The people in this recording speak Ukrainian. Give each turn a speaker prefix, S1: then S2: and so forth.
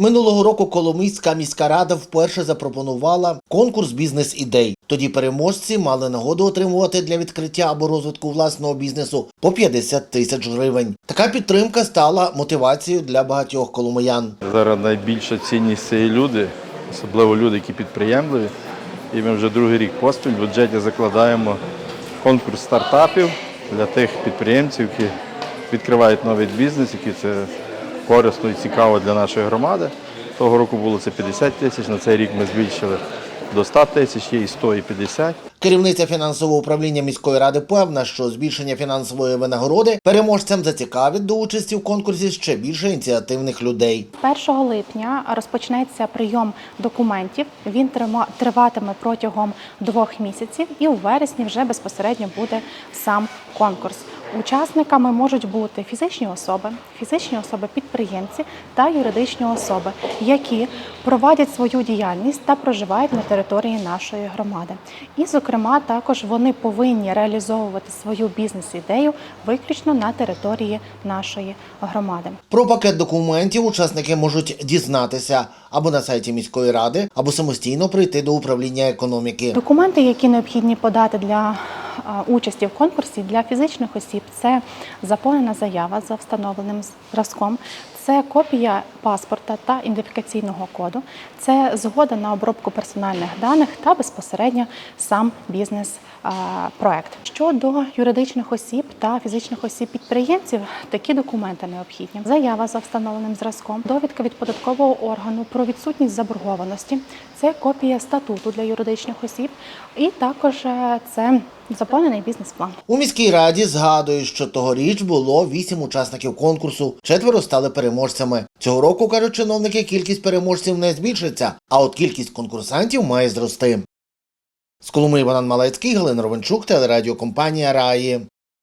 S1: Минулого року Коломийська міська рада вперше запропонувала конкурс бізнес-ідей. Тоді переможці мали нагоду отримувати для відкриття або розвитку власного бізнесу по 50 тисяч гривень. Така підтримка стала мотивацією для багатьох коломиян.
S2: Зараз найбільша цінність це люди, особливо люди, які підприємливі. І ми вже другий рік поспіль в бюджеті закладаємо конкурс стартапів для тих підприємців, які відкривають новий бізнес, які це корисно і цікаво для нашої громади. Того року було це 50 тисяч, на цей рік ми збільшили до 100 тисяч, є і 100, і 50.
S1: Керівниця фінансового управління міської ради певна, що збільшення фінансової винагороди переможцям зацікавить до участі в конкурсі ще більше ініціативних людей.
S3: 1 липня розпочнеться прийом документів. Він трима- триватиме протягом двох місяців, і у вересні вже безпосередньо буде сам конкурс. Учасниками можуть бути фізичні особи, фізичні особи-підприємці та юридичні особи, які проводять свою діяльність та проживають на території нашої громади. І, зокрема, також вони повинні реалізовувати свою бізнес-ідею виключно на території нашої громади.
S1: Про пакет документів учасники можуть дізнатися або на сайті міської ради, або самостійно прийти до управління економіки.
S3: Документи, які необхідні подати для участі в конкурсі для фізичних осіб, це заповнена заява за встановленим зразком, це копія паспорта та ідентифікаційного коду, це згода на обробку персональних даних та безпосередньо сам бізнес-проект. щодо юридичних осіб та фізичних осіб підприємців, такі документи необхідні: заява за встановленим зразком, довідка від податкового органу про відсутність заборгованості, це копія статуту для юридичних осіб, і також е, це заповнений бізнес-план.
S1: У міській раді згадують, що тогоріч було вісім учасників конкурсу, четверо стали переможцями. Цього року кажуть чиновники, кількість переможців не збільшиться, а от кількість конкурсантів має зрости. З Коломиї Богдан Малецький, Галина Ровенчук, телерадіокомпанія Раї.